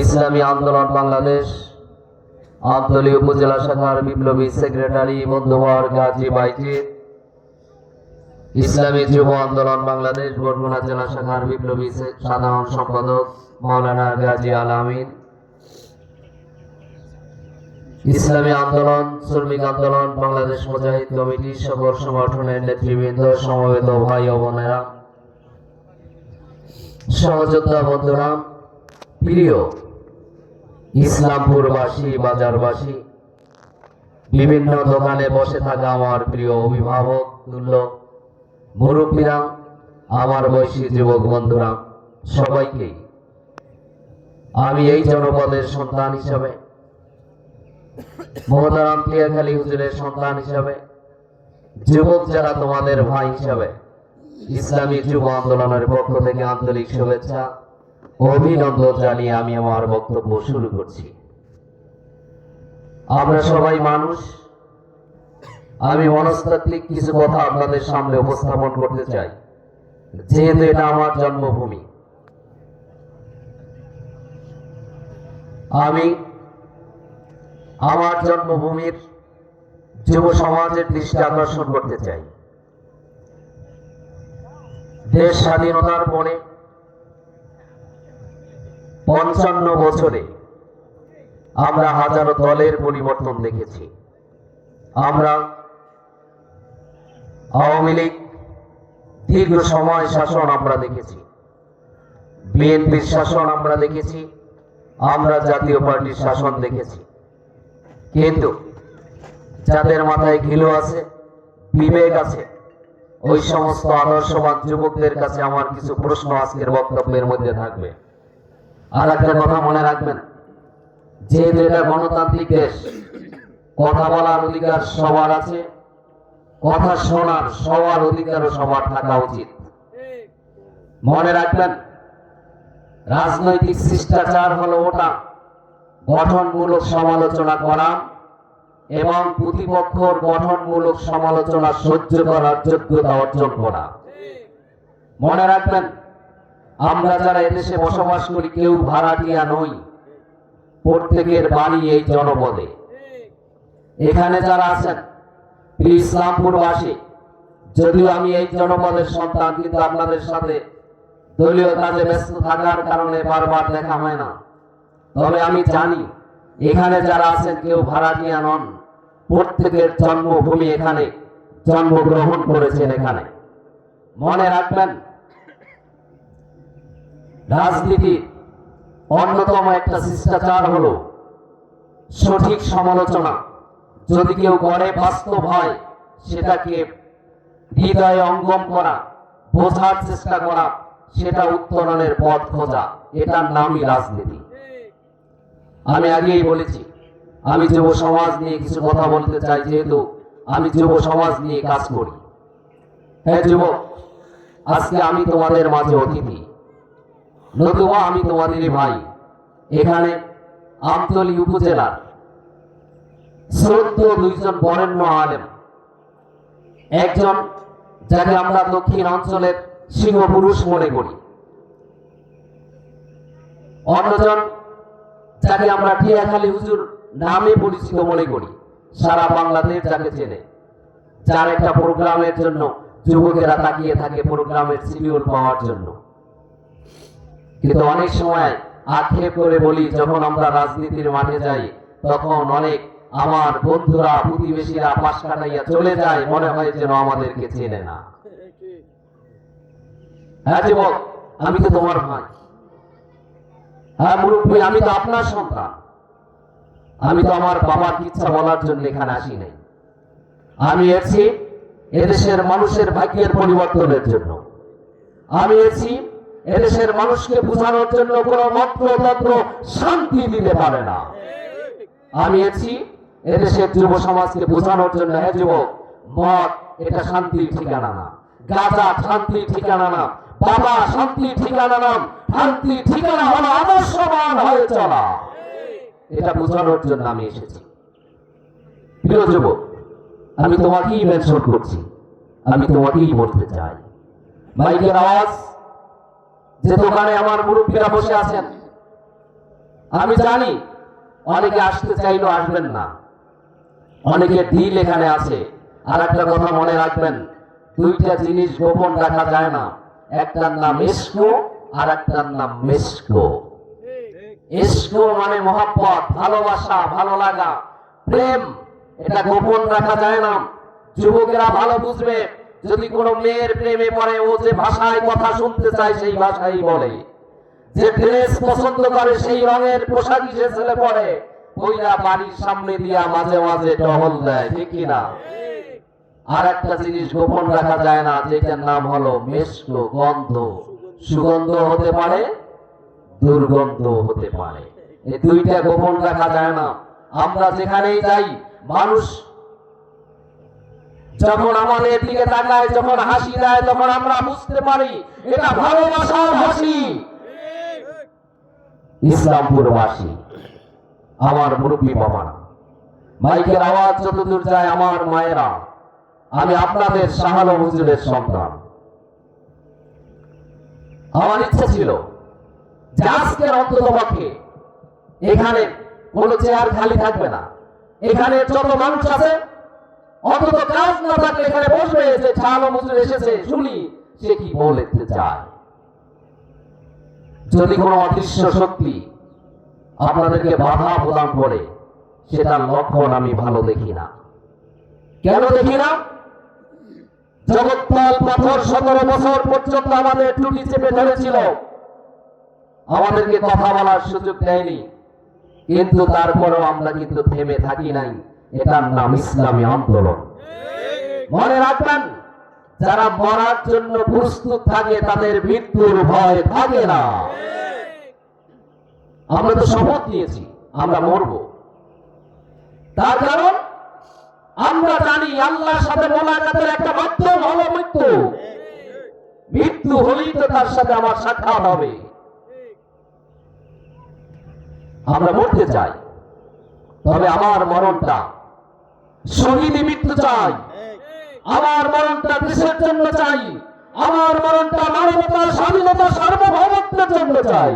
ইসলামী আন্দোলন বাংলাদেশ আমতলী উপজেলা শাখার বিপ্লবী সেক্রেটারি মধ্যবর গাজী বাইজিদ। ইসলামী যুব আন্দোলন বাংলাদেশ, বরগুনা জেলা শাখার বিপ্লবী সাধারণ সম্পাদক মৌলানা গাজী আল আমিন। ইসলামী আন্দোলন, শ্রমিক আন্দোলন, বাংলাদেশ মুজাহিদ কমিটি সকল সংগঠনের নেতৃবৃন্দ, সমবেত ভাই ও বোনেরা। সহযোদ্ধা বন্ধুরা, প্রিয় ইসলামপুরবাসী, বাজারবাসী, বিভিন্ন দোকানে বসে থাকা আমার প্রিয় অভিভাবক, তুল্য মুরব্বীরা, আমার বয়সী যুবক বন্ধুরা সবাইকেই আমি এই জনপদের সন্তান হিসাবে মহতারাম টিয়াখালী হুজুরের সন্তান হিসাবে, যুবক যারা তোমাদের ভাই হিসাবে, ইসলামী যুব আন্দোলনের পক্ষ থেকে আন্তরিক শুভেচ্ছা, অভিনন্দন জানিয়ে আমি আমার বক্তব্য শুরু করছি। আমরা সবাই মানুষ, আমি মনস্তাত্ত্বিক কিছু কথা আপনাদের সামনে উপস্থাপন করতে চাই। যেহেতু এটা আমার জন্মভূমি। আমি আমার জন্মভূমির যুব সমাজের দৃষ্টি আকর্ষণ করতে চাই। দেশ স্বাধীনতার পরে পঞ্চান্ন বছরে আমরা হাজারো দলের পরিবর্তন দেখেছি। আমরা আওয়ামী লীগ দীর্ঘ সময় শাসন আমরা দেখেছি। বিএনপির শাসন আমরা দেখেছি। আমরা জাতীয় পার্টির শাসন দেখেছি। কিন্তু যাদের মাথায় ঘিলু আছে, বিবেক আছে, ওই সমস্ত আদর্শবান যুবকদের কাছে আমার কিছু প্রশ্ন আজকের বক্তব্যের মধ্যে থাকবে। আর একটা কথা মনে রাখবেন, যেহেতু এটা গণতান্ত্রিক দেশ, কথা বলার অধিকার সবার আছে, কথা শোনার সবার অধিকারও সবার থাকা উচিত। মনে রাখবেন, রাজনৈতিক শিষ্টাচার হলো ওটা। গঠনমূলক সমালোচনা করা এবং প্রতিপক্ষর গঠনমূলক সমালোচনা সহ্য করার যোগ্যতা অর্জন করা। মনে রাখবেন, আমরা যারা এদেশে বসবাস করি, কেউ ভাড়াটিয়া নই। প্রত্যেকের বাড়ি এই জনপদে। এখানে যারা আছেন ইসলামপুরবাসী, যদিও আমি এই জনপদের সন্তান, কিন্তু আপনাদের সাথে দলীয় কাজে ব্যস্ত থাকার কারণে বারবার দেখা হয় না। তবে আমি জানি, এখানে যারা আছেন কেউ ভাড়াটিয়া নন। প্রত্যেকের জন্মভূমি এখানে, জন্মগ্রহণ করেছেন এখানে। মনে রাখবেন রাজনীতির অন্যতম একটা শিষ্টাচার হলো সঠিক সমালোচনা। যদি কেউ গড়ে বাস্তব হয়, সেটাকে হৃদয়ে অঙ্গম করা, বোঝার চেষ্টা করা, সেটা উত্তরণের পথ খোঁজা। এটার নামই রাজনীতি। আমি আগেই বলেছি, আমি যুব সমাজ নিয়ে কিছু কথা বলতে চাই, যেহেতু আমি যুব সমাজ নিয়ে কাজ করি। হ্যাঁ যুবক আজকে আমি তোমাদের মাঝে অতিথি। নতুবা আমি তোমাদেরই ভাই। এখানে আমতলী উপজেলার শ্রদ্ধ দুইজন বরেণ্য আলেম। একজন যাকে আমরা দক্ষিণ অঞ্চলের সিংহ পুরুষ মনে করি। অন্যজন যাকে আমরা টিয়াখালী হুজুর নামে পরিচিত মনে করি। সারা বাংলাদেশ যাকে চেনে। যার একটা প্রোগ্রামের জন্য যুবকেরা তাকিয়ে থাকে প্রোগ্রামের শিডিউল পাওয়ার জন্য। কিন্তু অনেক সময় আক্ষেপ করে বলি, যখন আমরা রাজনীতির মাঠে যাই, তখন অনেক আমার বন্ধুরা, প্রতিবেশীরা পাশ কাটাইয়া চলে যায়, মনে হয় যেন আমাদেরকে চেনে না। হ্যাঁ যুবক, আমি তো তোমার ভাই। হ্যাঁ মুরব্বী, আমি তো আপনার সন্তান। আমি তো আমার বাবার ইচ্ছা বলার জন্য এখানে আসি নাই। আমি এসেছি এদেশের মানুষের ভাগ্যের পরিবর্তনের জন্য। আমি এসেছি এদেশের মানুষকে বোঝানোর জন্য কোনো মন্ত্রতন্ত্র শান্তি দিতে পারে না। আমি এসেছি এদেশের যুব সমাজকে বোঝানোর জন্য হ্যাঁ যুবক, মত, এটা শান্তির ঠিকানা না। গাঁজা শান্তির ঠিকানা না বাবা শান্তির ঠিকানা না শান্তির ঠিকানা হলো আদর্শবান হয়ে চলা। এটা বোঝানোর জন্য আমি এসেছি। প্রিয় যুবক, আমি তোমাকেই মেনশন করছি। আমি তোমাকেই বলতে চাই। মাইকের আওয়াজ, যে দোকানে আমার মুরব্বীরা বসে আছেন, আমি জানি অনেকে আসতে চাইলেও আসবেন না। অনেকে ডিল এখানে আছে। আর একটা কথা মনে রাখবেন দুইটা জিনিস গোপন রাখা যায় না। একটার নাম এসকো আর একটার নাম মেসকো। এসকো মানে মহাব্বত, ভালোবাসা, ভালো লাগা, প্রেম। এটা গোপন রাখা যায় না। যুবকেরা ভালো বুঝবে, যদি কোনো মেয়ের প্রেমে পড়ে, ও যে ভাষায় কথা শুনতে চায়, সেই ভাষাই বলে। যে ড্রেস পছন্দ করে, সেই রঙের পোশাকই সে ছেলে পরে, ওইরা বাড়ির সামনে দিয়া মাঝে মাঝে টহল দেয়, ঠিক কিনা? আর একটা জিনিস গোপন রাখা যায় না, যেটার নাম হলো মেসকো গন্ধ। সুগন্ধ হতে পারে, দুর্গন্ধ হতে পারে। এই দুইটা গোপন রাখা যায় না। আমরা যেখানেই যাই, মানুষ যখন আমাদের দিকে তাকায়, যখন হাসি দেয়, তখন আমরা বুঝতে পারি, এটা ভালোবাসার হাসি। ইসলামপুরবাসী, আমার মুরব্বী বাবারা, মাইকের আওয়াজ যতদূর যায়, আমার মায়েরা আমি আপনাদের শাহালো হুজুরের সন্তান। আমার ইচ্ছা ছিল আজকের অন্তত পক্ষে এখানে কোনো চেয়ার খালি থাকবে না। এখানে যত মানুষ আছে, অন্তত কাজ না থাকলে এখানে বসবে যে শাহালো হুজুর এসেছে, শুনি সে কি বলতে চায়। যদি কোনো অদৃশ্য শক্তি আপনাদেরকে বাধা প্রদান করে, সেটার লক্ষণ আমি ভালো দেখি না। কেন দেখি না? জগৎপাল পাথর সতেরো বছর পর্যন্ত আমাদের টুটি চেপে ধরেছিল। আমাদেরকে কথা বলার সুযোগ দেয়নি। কিন্তু তারপরেও আমরা কিন্তু থেমে থাকি নাই। এটার নাম ইসলামী আন্দোলন। মনে রাখবেন, যারা মরার জন্য প্রস্তুত থাকে, তাদের মৃত্যুর ভয় থাকে না। আমরা তো শপথ নিয়েছি, আমরা মরব। তার আমরা জানি আল্লাহর সাথে মোলাকাতের একটা মাধ্যম হলো মৃত্যু। মৃত্যু হলেই তো তার সাথে আমার সাক্ষাৎ হবে। আমরা মরতে চাই। তবে আমার মরণটা শহীদী মৃত্যু চাই। আমার মরণটা দেশের জন্য চাই। আমার মরণটা মানবতা স্বাধীনতা সার্বভৌমত্বের জন্য চাই।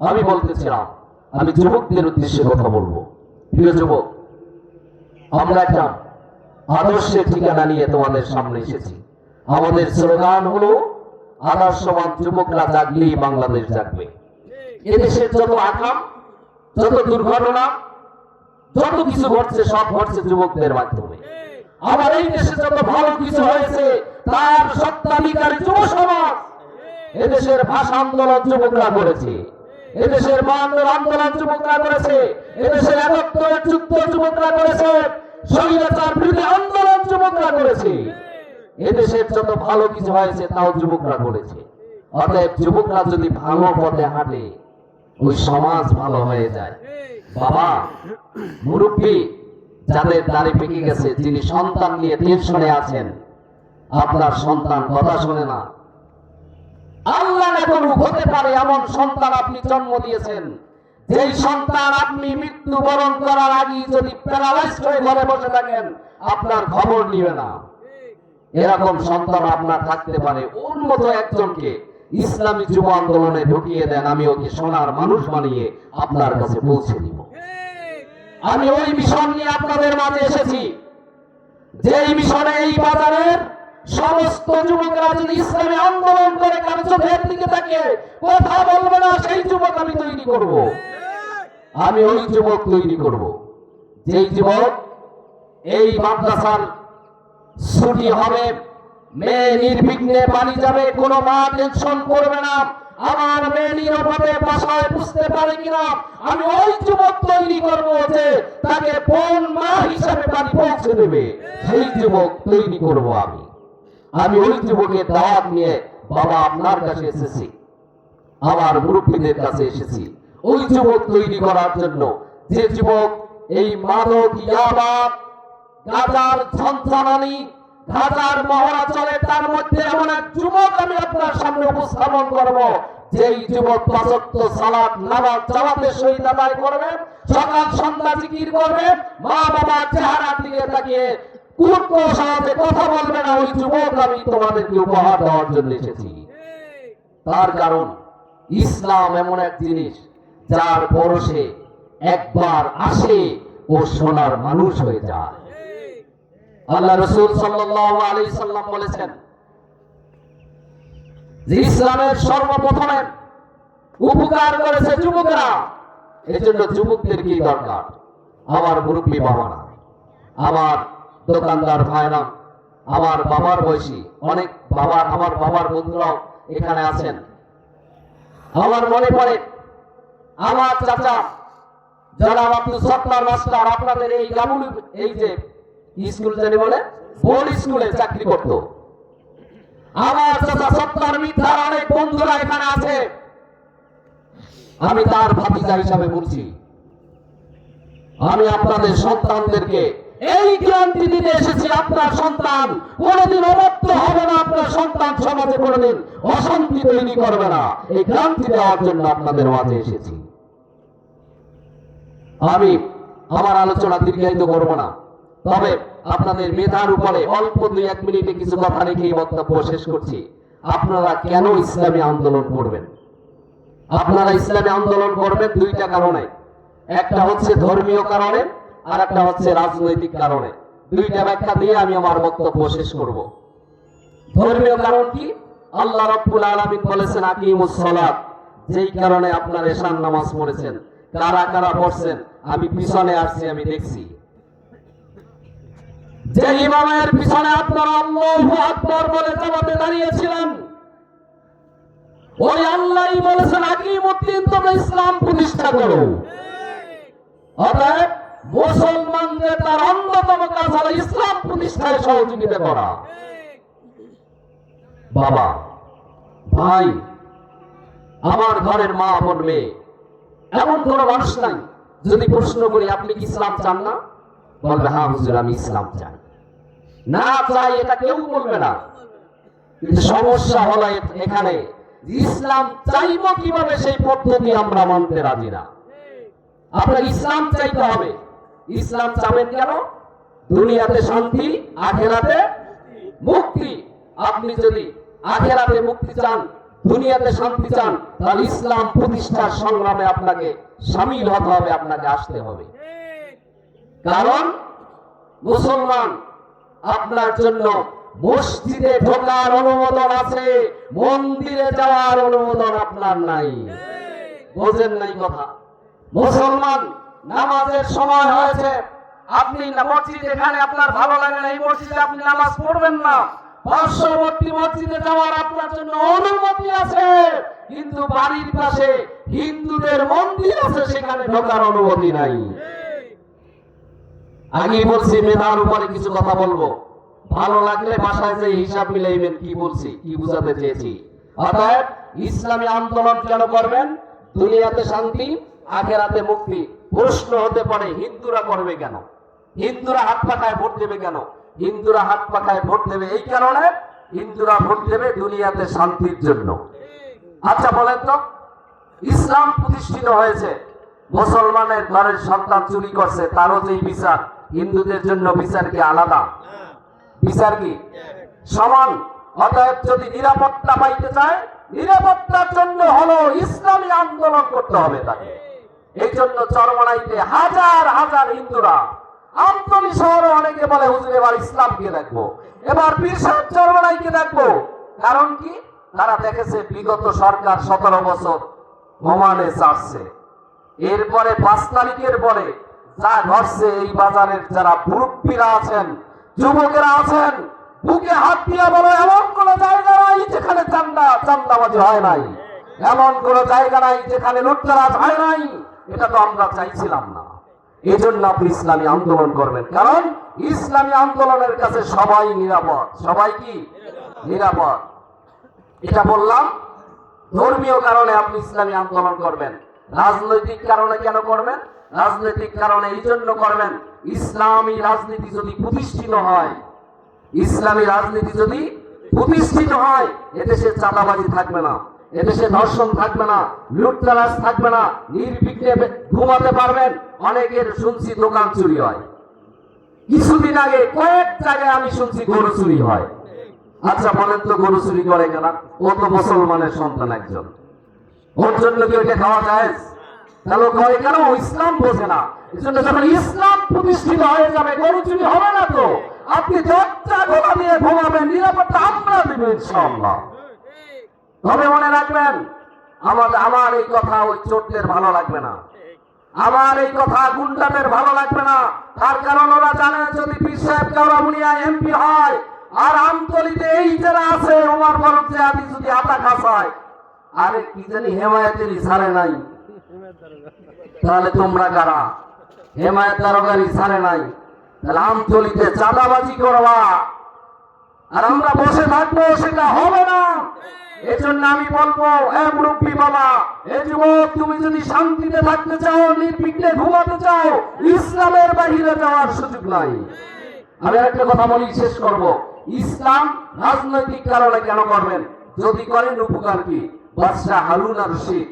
আমি বলতেছিলাম আমি যুবকদের উদ্দেশ্যে কথা বলব। প্রিয় যুবক আমরা একটা আদর্শের ঠিকানা নিয়ে তোমাদের সামনে এসেছি। আমাদের স্লোগান হলো, আদর্শবান যুবকরা জাগলেই বাংলাদেশ জাগবে। এদেশের যত আকাম যত দুর্ঘটনা, যত কিছু ঘটছে, সব ঘটছে যুবকদের মাধ্যমে। আমার এই দেশে যত ভালো কিছু হয়েছে, তার সত্যাধিকারী যুব সমাজ। এদেশের ভাষা আন্দোলন যুবকরা করেছে। এদেশের মানব আন্দোলন যুবকরা করেছে। এদেশের একত্রের যুদ্ধ যুবকরা করেছে। অতএব যুবকরা যদি ভালো পথে হাঁটে, ওই সমাজ ভালো হয়ে যায়। বাবা, মুরব্বী, যাদের দাড়ি পেকে গেছে, যিনি সন্তান নিয়ে টেনশনে আছেন, আপনার সন্তান কথা শোনে না। আল্লাহ হতে পারে এমন সন্তান আপনি জন্ম দিয়েছেন। যেই সন্তান আপনি মৃত্যুবরণ করার আগে যদি প্যারালাইজড হয়ে ঘরে বসে থাকেন, আপনার খবর নিবে না। এরকম সন্তান আপনার থাকতে পারে। ওর একজনকে ইসলামী যুব আন্দোলনে ঢুকিয়ে দেন, আমি ওকে সোনার মানুষ বানিয়ে আপনার কাছে পৌঁছে দিব। আমি ওই মিশন নিয়ে আপনাদের মাঝে এসেছি। যেই মিশনে এই বাজারের সমস্ত যুবকরা যদি ইসলামী আন্দোলন করে চোখের দিকে তাকে কথা বলবে না, সেই যুবক আমি তৈরি করব। আমি ওই যুবক তৈরি করব। যেই যুবক এই মাদ্রাসার ছুটি হবে, মেয়ে নির্বিঘ্নে বাড়ি যাবে, কোনো মা টেনশন করবে না। আমার মেয়ে নিরাপদে বাসায় বুঝতে পারে কিনা, আমি ওই যুবক তৈরি করব যে তাকে বোন মা হিসাবে বাড়ি পৌঁছে দেবে। সেই যুবক তৈরি করব আমি। আমি ওই যুবকের দাওয়াত নিয়ে বাবা আপনার কাছে এসেছি। আমার মুরব্বীদের কাছে এসেছি। ওই যুবক তৈরি করার জন্য যে যুবক এই মাদক ইয়াবা, গাজার ঝঞ্ঝানানি, গাজার মহড়া চলে, তার মধ্যে এমন এক যুবক আমি আপনার সামনে উপস্থাপন করব, যেই যুবক পাঁচক্ত সালাত, নামাজ, জামাতের সহিত আদায় করবে, সকাল সন্ধ্যা জিকির করবে মা বাবার চেহারার দিকে তাকিয়ে তার কারণ, ইসলাম এমন এক জিনিস, যার একবার মানুষ হয়ে যায়। ইসলামের সর্বপ্রথমে উপকার করেছে যুবকরা, এজন্য যুবকদের কি দরকার? আমার মুরব্বী বাবারা, আমার দোকানদার ভাইরা, আমার বাবার বয়সী, অনেক বাবার আমার বাবার বন্ধুরাও এখানে আছেন। আমার মনে পড়ে, আমার চাচা সত্তার মাস্টার, আপনাদের এই গামুল এই যে স্কুল জানি বলে, বোর্ড স্কুলে চাকরি করত। আমার চাচা মিথ্যার অনেক বন্ধুরা এখানে আছে। আমি তার ভাতিজা হিসাবে বলছি, আমি আপনাদের সন্তানদেরকে এই ক্রান্তি দিতে এসেছি আপনার সন্তান। কোনোদিন অবত্য হবে না আপনার সন্তান সমাজে, কোনোদিন অশান্তি তৈরি করবে না। এই ক্রান্তি দেওয়ার জন্য আপনাদের মাঝে এসেছি। আমি আমার আলোচনা দীর্ঘায়িত করব না। তবে আপনাদের মেধার উপরে অল্প দুই এক মিনিটে কিছু কথা রেখে বক্তব্য শেষ করছি। আপনারা কেন ইসলামী আন্দোলন করবেন? আপনারা ইসলামী আন্দোলন করবেন দুইটা কারণে। একটা হচ্ছে ধর্মীয় কারণে আর একটা হচ্ছে রাজনৈতিক কারণে। দুইটা ব্যাখ্যা দিয়ে আমি আমার বক্তব্য শেষ করব। ধর্মীয় কারণ কি? আল্লাহ রাব্বুল আলামিন বলেছেন, আকিমুস সালাত। যেই কারণে আপনার এশান নামাজ পড়েছেন। কারা কারা পড়ছেন? আমি পিছনে আসছি, আমি দেখছি। যে ইমামের পিছনে আপনারা আল্লাহু আকবার বলে জামাতে দাঁড়িয়েছিলেন, ওই আল্লাহই বলেছেন, আকিমুদ্দিন, তোমরা ইসলাম প্রতিষ্ঠা করো। অতএব মুসলমানদের তার অন্যতম কাজ হলো ইসলাম প্রতিষ্ঠায় সহযোগিতা করা। বাবা, ভাই, আমার ঘরের মা বোন মেয়ে, এমন কোন মানুষ নাই। যদি প্রশ্ন করি, আপনি কি ইসলাম চান না? বলবে হ্যাঁ হুজুর, আমি ইসলাম চাই। না চাই, এটা কেউ বলবে না। সমস্যা হলো এখানে, ইসলাম চাইব কীভাবে সেই পদ্ধতি আমরা মানতে রাজি না। আপনার ইসলাম চাইতে হবে। ইসলাম চাবেন কেন? দুনিয়াতে শান্তি, আখেরাতে মুক্তি। আপনি যদি আখেরাতে মুক্তি চান, দুনিয়াতে শান্তি চান, তাহলে ইসলাম প্রতিষ্ঠার সংগ্রামে আপনাকে সামিল হতে হবে, আপনাকে আসতে হবে। কারণ মুসলমান আপনার জন্য মসজিদে ঢোকার অনুমোদন আছে, মন্দিরে যাওয়ার অনুমোদন আপনার নাই। বোঝেন নাই কথা? মুসলমান নামাজের সময় হয়েছে। আপনি মসজিদ এখানে আপনার ভালো লাগে না, এই মসজিদে আপনি নামাজ পড়বেন না। পার্শ্ববর্তী মসজিদে যাওয়ার আপনার জন্য অনুমতি আছে, কিন্তু বাড়ির পাশে হিন্দুদের মন্দির আছে, সেখানে ঢোকার অনুমতি নাই। আগেই বলছি, মেধার উপরে কিছু কথা বলব। ভালো লাগলে বাসায় যে হিসাব মিলাইবেন, কি বলছি, কি বুঝাতে চেয়েছি। অতএব ইসলামী আন্দোলন কেন করবেন? দুনিয়াতে শান্তি, আখেরাতে মুক্তি। প্রশ্ন হতে পারে, হিন্দুরা করবে কেন? হিন্দুরা হাত পাখায় ভোট দেবে কেন? হিন্দুরা হাত পাখায় ভোট দেবে এই কারণে হিন্দুরা ভোট দেবে দুনিয়াতে শান্তির জন্য। আচ্ছা বলেন তো, ইসলাম প্রতিষ্ঠিত হয়েছে, মুসলমানের ঘরের সন্তান চুরি করছে, তারও যেই বিচার, হিন্দুদের জন্য বিচার কি আলাদা? বিচার কি? সমান, অতএব যদি নিরাপত্তা পাইতে চায়, নিরাপত্তার জন্য হলো ইসলামী আন্দোলন করতে হবে তাকে। এই জন্য চরমনাইতে হাজার হাজার হিন্দুরা আমতলি শহরে অনেকে বলে, হুজুর, এবার ইসলামকে দেখব। এবার সাহেব চরমনাইকে দেখব। কারণ কি? তারা দেখেছে বিগত সরকার সতেরো বছর ওমানে চাচ্ছে এরপরে পাঁচ তারিখের পরে যা ঘটছে, এই বাজারের যারা মুরব্বীরা আছেন, যুবকেরা আছেন, বুকে হাত দিয়ে বলো, এমন কোন জায়গা নাই যেখানে চান্দা চান্দাবাজি হয় নাই। এমন কোন জায়গা নাই যেখানে লুটতরাজ হয় নাই। এটা তো আমরা চাইছিলাম না। এই জন্য আপনি ইসলামী আন্দোলন করবেন। কারণ ইসলামী আন্দোলনের কাছে সবাই নিরাপদ। সবাই কি? নিরাপদ। এটা বললাম, ধর্মীয় কারণে আপনি ইসলামী আন্দোলন করবেন। রাজনৈতিক কারণে কেন করবেন? রাজনৈতিক কারণে এই জন্য করবেন, ইসলামী রাজনীতি যদি প্রতিষ্ঠিত হয়, ইসলামী রাজনীতি যদি প্রতিষ্ঠিত হয়, এদেশে চাঁদাবাজি থাকবে না। এদেশে ধর্ষণ থাকবে না, লুটতরাজ থাকবে না, নির্বিঘ্নে ঘুমাতে পারবেন, অনেকের শুনছি দোকান চুরি হয়। কিছুদিন আগে কয়েক জায়গায় আমি শুনছি গরু চুরি হয়। আচ্ছা বলেন তো গরু চুরি করে কেন? ও তো মুসলমানের সন্তান একজন। ওর জন্য কি ওইটা খাওয়া যায় তাহলে করে কেন? ইসলাম বোঝে না। এই জন্য যখন ইসলাম প্রতিষ্ঠিত হয়ে যাবে, গরু চুরি হবে না তো? আপনি দরজা খোলা দিয়ে ঘুমাবেন, নিরাপত্তা আমরা দেব ইনশাআল্লাহ। তবে মনে রাখবেন, আমার আমার এই কথা ওই চোরদের ভালো লাগবে না। আমার এই কথা গুন্ডাদের ভালো লাগবে না। তার কারণ ওরা জানে, যদি পীর সাহেব কাউরামুনিয়া এমপি হয়, আর আমতলিতে এই যারা আছে, ওমর ফারুক জাহাদি যদি আতা খাসায়, আরে কি জানি হেমায়েতের ইশারে নাই। তাহলে তোমরা কারা? হেমায়েত দারোগার ইশারে নাই। তাহলে আমতলিতে চাঁদাবাজি করবা। আর আমরা বসে থাকব, সেটা হবে না। এজন্য আমি বলব, এ মুরব্বী বাবা, এ যুবক, তুমি যদি শান্তিতে থাকতে চাও, নির্বিঘ্নে ঘুমাতে চাও, ইসলামের বাহিরে যাওয়ার সুযোগ নাই। আমি একটা কথা বলি, শেষ করব। ইসলাম রাজনৈতিক কারণে কেন করবেন? যদি করেন উপকার কি? বাদশাহ হারুন আর রশিদ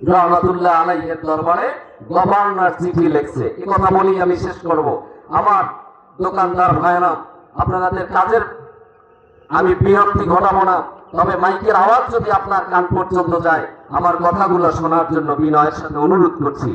রহমতুল্লাহ আলাইহের দরবারে গভর্নর চিঠি লিখছে। এই কথা বলি, আমি শেষ করব। আমার দোকানদার ভাইরা, আপনাদের কাজের আমি বিরক্তি ঘটাবো না। তবে মাইকের আওয়াজ যদি আপনার কান পর্যন্ত যায়, আমার কথাগুলো শোনার জন্য বিনয়ের সাথে অনুরোধ করছি।